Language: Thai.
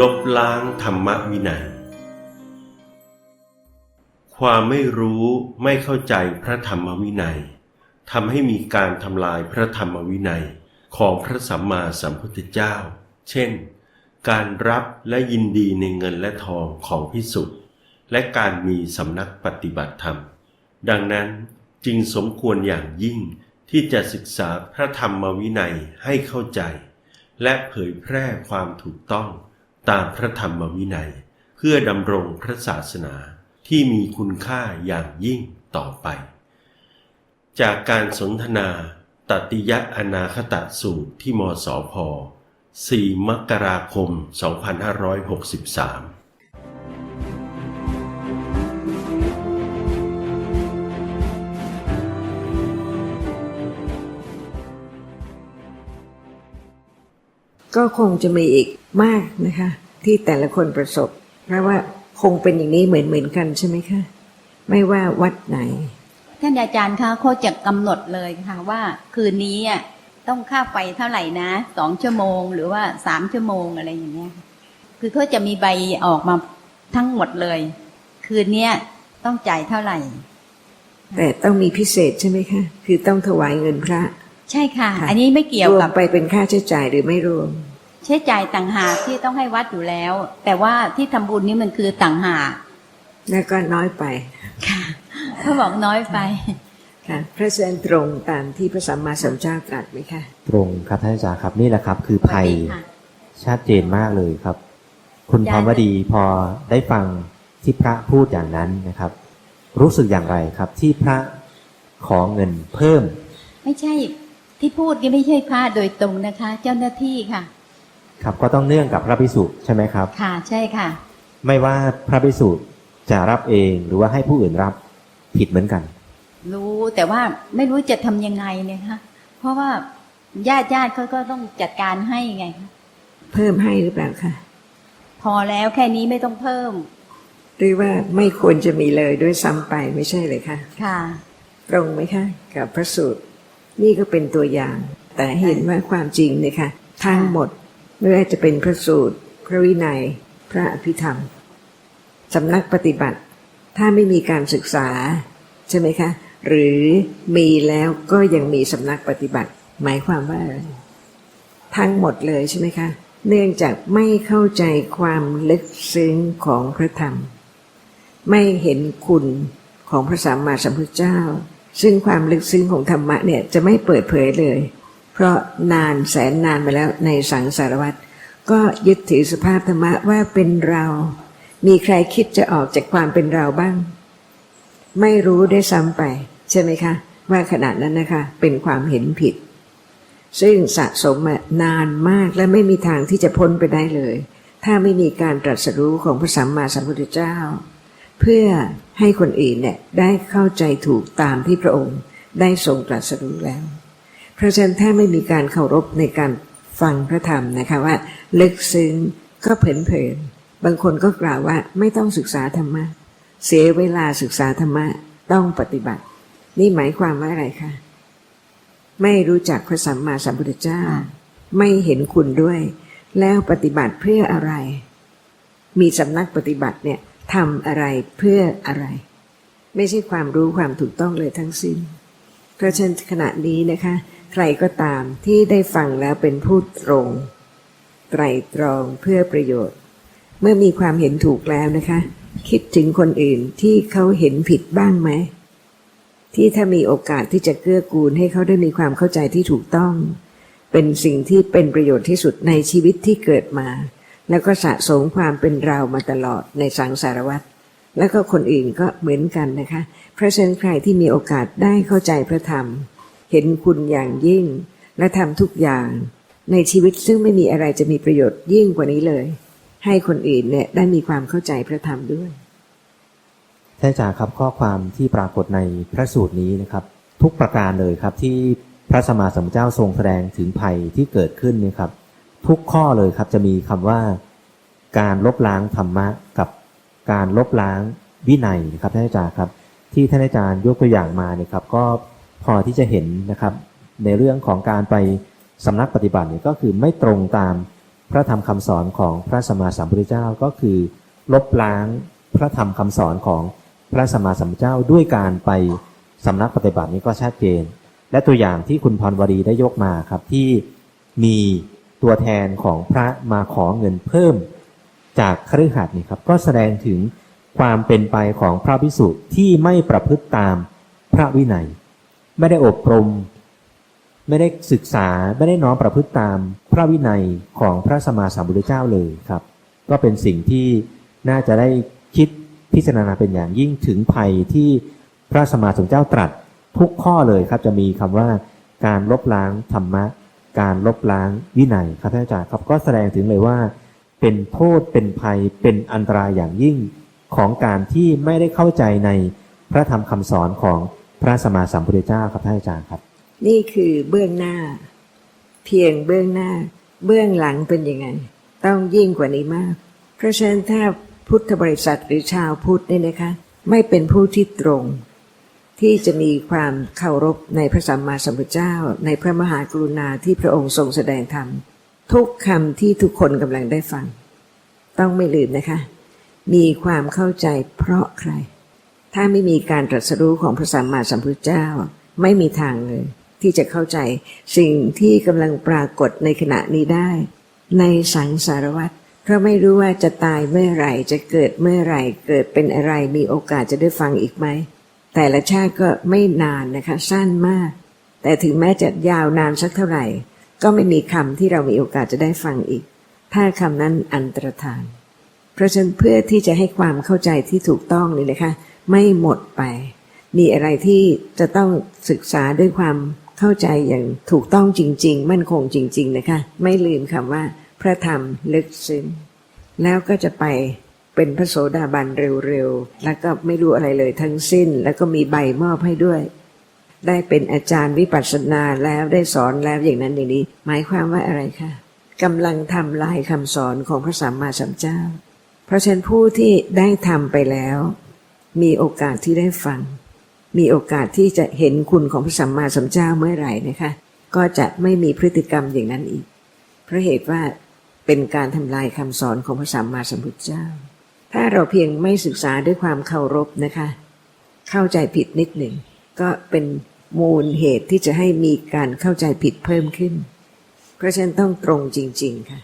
ลบล้างธรรมวินัย ความไม่รู้ไม่เข้าใจพระธรรมวินัยทำให้มีการทำลายพระธรรมวินัยของพระสัมมาสัมพุทธเจ้า เช่น การรับและยินดีในเงินและทองของพิสุทธิ์และการมีสำนักปฏิบัติธรรม ดังนั้นจึงสมควรอย่างยิ่งที่จะศึกษาพระธรรมวินัยให้เข้าใจ และเผยแพร่ความถูกต้อง ตามพระธรรมวินัย เพื่อดำรงพระศาสนาที่มีคุณค่าอย่างยิ่งต่อไป จากการสนทนาตติยะอนาคตสูตรที่มสพ 4 มกราคม 2563 ก็คงจะมีอีกมากนะคะ ที่แต่ละคนประสบ เพราะว่าคงเป็นอย่างนี้เหมือนเหมือนๆกันใช่ไหมคะ ไม่ว่าวัดไหน ท่านอาจารย์คะเขาจะกำหนดเลยค่ะว่า คืนนี้อะต้องค่าไฟเท่าไหร่นะสองชั่วโมง หรือว่าสามชั่วโมงอะไรอย่างเงี้ยค่ะคือเขาจะมีใบออกมาทั้งหมดเลย คืนเนี้ยต้องจ่ายเท่าไหร่ แต่ต้องมีพิเศษใช่ไหมคะคือต้องถวายเงินพระ ใช่ค่ะค่ะอันนี้ไม่เกี่ยวรวกัมบไปเป็นค่าใช้จ่ายหรือไม่รวม ใช้จ่ายต่างหากที่ต้องให้วัดอยู่แล้ว แต่ว่าที่ทำบุญนี่มันคือต่างหากแล้วก็น้อยไปค่ะเขาบอกน้อยไปค่ะพระเสด็จตรงตามที่พระสัมมาสัมพุทธเจ้าตรัสไหมคะตรงครับท่านอาจารย์ครับนี่แหละครับ คือภัยสวัสดีค่ะชัดเจนมากเลยครับ คุณได้พรวดีพอได้ฟังที่พระพูดอย่างนั้นนะครับ รู้สึกอย่างไรครับ ที่พระขอเงินเพิ่ม ไม่ใช่ที่พูดนี่ไม่ใช่พระโดยตรงนะคะ เจ้าหน้าที่ค่ะ ครับก็ต้องเนื่องกับพระภิกษุใช่ไหมครับ ค่ะใช่ค่ะ ไม่ว่าพระภิกษุจะรับเองหรือว่าให้ผู้อื่นรับผิดเหมือนกัน รู้แต่ว่าไม่รู้จะทำยังไงเนี่ยคะเพราะว่าญาติญาติเขาก็ต้องจัดการให้ไงคะเพิ่มให้หรือเปล่าคะพอแล้วแค่นี้ไม่ต้องเพิ่มหรือว่าไม่ควรจะมีเลยด้วยซ้ำไปไม่ใช่เลยคะค่ะ ตรงไหมคะ กับพระสูตร นี่ก็เป็นตัวอย่าง แต่เห็นว่าความจริงเนี่ยค่ะทั้งหมด ไม่ว่าจะเป็นพระสูตร พระวินัย พระอภิธรรมสำนักปฏิบัติ ถ้าไม่มีการศึกษา ใช่ไหมคะ หรือมีแล้วก็ยังมีสำนักปฏิบัติ หมายความว่า ทั้งหมดเลยใช่ไหมคะ เนื่องจากไม่เข้าใจความลึกซึ้งของพระธรรม ไม่เห็นคุณของพระสัมมาสัมพุทธเจ้า ซึ่งความลึกซึ้งของธรรมะเนี่ยจะไม่เปิดเผยเลย เพราะนานแสนนานมาแล้วในสังสารวัตรก็ยึดถือสภาพธรรมะว่าเป็นเรา มีใครคิดจะออกจากความเป็นเราบ้าง ไม่รู้ได้ซ้ำไป ใช่ไหมคะ ว่าขณะนั้นนะคะ เป็นความเห็นผิด ซึ่งสะสมมานานมากและไม่มีทางที่จะพ้นไปได้เลย ถ้าไม่มีการตรัสรู้ของพระสัมมาสัมพุทธเจ้า เพื่อให้คนอื่นเนี่ยได้เข้าใจถูกตามที่พระองค์ได้ทรงตรัสรู้แล้ว เพราะฉะนั้นถ้าไม่มีการเคารพในการฟังพระธรรมนะคะว่าลึกซึ้งก็เผินเผินๆบางคนก็กล่าวว่าไม่ต้องศึกษาธรรมะ เสียเวลาศึกษาธรรมะต้องปฏิบัติ นี่หมายความว่าอะไรคะไม่รู้จักพระสัมมาสัมพุทธเจ้า ไม่เห็นคุณด้วย แล้วปฏิบัติเพื่ออะไร มีสำนักปฏิบัติเนี่ยทำอะไรเพื่ออะไร ไม่ใช่ความรู้ความถูกต้องเลยทั้งสิ้นเพราะฉะนั้นขณะนี้นะคะ ใครก็ตามที่ได้ฟังแล้วเป็นผู้ตรง ไตรตรองเพื่อประโยชน์ เมื่อมีความเห็นถูกแล้วนะคะ คิดถึงคนอื่นที่เขาเห็นผิดบ้างไหมที่ถ้ามีโอกาสที่จะเกื้อกูลให้เขาได้มีความเข้าใจที่ถูกต้อง เป็นสิ่งที่เป็นประโยชน์ที่สุดในชีวิตที่เกิดมา แล้วก็สะสมความเป็นเรามาตลอดในสังสารวัฏแล้วก็คนอื่นก็เหมือนกันนะคะ เพราะฉะนั้นใครที่มีโอกาสได้เข้าใจพระธรรม เห็นคุณอย่างยิ่ง และทำทุกอย่าง ในชีวิตซึ่งไม่มีอะไรจะมีประโยชน์ยิ่งกว่านี้เลย ให้คนอื่นเนี่ยได้มีความเข้าใจพระธรรมด้วยท่านอาจารย์ครับข้อความที่ปรากฏในพระสูตรนี้นะครับ ทุกประการเลยครับที่พระสมมาสัมพุทเจ้าทรงแสดงถึงภัยที่เกิดขึ้นเนี่ยครับ ทุกข้อเลยครับจะมีคำว่า การลบล้างธรรมะกับการลบล้างวินัยนะครับท่านอาจารย์ครับ ที่ท่านอาจารย์ยกตัวอย่างมาเนี่ยครับ ก็ พอที่จะเห็นนะครับ ในเรื่องของการไปสำนักปฏิบัติเนี่ยก็คือไม่ตรงตามพระธรรมคำสอนของพระสัมมาสัมพุทธเจ้าก็คือ ลบล้างพระธรรมคำสอนของพระสัมมาสัมพุทธเจ้าด้วยการไปสำนักปฏิบัตินี้ก็ชัดเจน และตัวอย่างที่คุณพรวรีได้ยกมาครับที่มีตัวแทนของพระมาขอเงินเพิ่มจากคฤหัสถ์นี่ครับก็แสดงถึงความเป็นไปของพระพิสุที่ไม่ประพฤติตามพระวินัย ไม่ได้อบรม ไม่ได้ศึกษาไม่ได้น้อมประพฤติตามพระวินัยของพระสมมาสัมพุทธเจ้าเลยครับ ก็เป็นสิ่งที่น่าจะได้คิดพิจารณาเป็นอย่างยิ่งถึงภัยที่พระสมมาสัมพุทธเจ้าตรัสทุกข้อเลยครับจะมีคำว่าการลบล้างธรรมะ การลบล้างวินัยครับท่านอาจารย์ครับก็แสดงถึงเลยว่า เป็นโทษเป็นภัยเป็นอันตรายอย่างยิ่งของการที่ไม่ได้เข้าใจในพระธรรมคำสอนของ พระสมมาสัมพุทธเจ้าครับท่านอาจารย์ครับ นี่คือเบื้องหน้า เพียงเบื้องหน้า เบื้องหลังเป็นยังไง ต้องยิ่งกว่านี้มาก เพราะฉะนั้นถ้าพุทธบริษัทหรือชาวพุทธเนี่ยนะคะ ไม่เป็นผู้ที่ตรง ที่จะมีความเคารพในพระสัมมาสัมพุทธเจ้า ในพระมหากรุณาที่พระองค์ทรงแสดงธรรมทุกคำที่ทุกคนกำลังได้ฟัง ต้องไม่ลืมนะคะ มีความเข้าใจเพราะใคร ถ้าไม่มีการตรัสรู้ของพระสัมมาสัมพุทธเจ้า ไม่มีทางเลย ที่จะเข้าใจสิ่งที่กำลังปรากฏในขณะนี้ได้ ในสังสารวัฏเพราะไม่รู้ว่าจะตายเมื่อไหร่จะเกิดเมื่อไหร่ เกิดเป็นอะไรมีโอกาสจะได้ฟังอีกไหม แต่ละชาติก็ไม่นานนะคะสั้นมาก แต่ถึงแม้จะยาวนานสักเท่าไหร่ ก็ไม่มีคำที่เรามีโอกาสจะได้ฟังอีก ถ้าคำนั้นอันตรธาน เพราะฉะนั้นเพื่อที่จะให้ความเข้าใจที่ถูกต้องนี่นะคะ ไม่หมดไป มีอะไรที่จะต้องศึกษาด้วยความเข้าใจอย่างถูกต้องจริง ๆ มั่นคงจริง ๆ นะคะ ไม่ลืมคำว่า พระธรรมลึกซึ้งแล้วก็จะไปเป็นพระโสดาบันเร็วๆ แล้วก็ไม่รู้อะไรเลยทั้งสิ้น แล้วก็มีใบมอบให้ด้วย ได้เป็นอาจารย์วิปัสสนาแล้วได้สอนแล้วอย่างนั้นอย่างนี้ หมายความว่าอะไรคะกำลังทำลายคำสอนของพระสัมมาสัมพุทธเจ้า เพราะฉะนั้นผู้ที่ได้ทำไปแล้ว มีโอกาสที่ได้ฟัง มีโอกาสที่จะเห็นคุณของพระสัมมาสัมพุทธเจ้าเมื่อไหร่นะคะ ก็จะไม่มีพฤติกรรมอย่างนั้นอีก เพราะเหตุว่าเป็นการทำลายคำสอนของพระสัมมาสัมพุทธเจ้า ถ้าเราเพียงไม่ศึกษาด้วยความเคารพนะคะ เข้าใจผิดนิดหนึ่ง ก็เป็นมูลเหตุที่จะให้มีการเข้าใจผิดเพิ่มขึ้น เพราะฉะนั้นต้องตรงจริง ๆ ค่ะ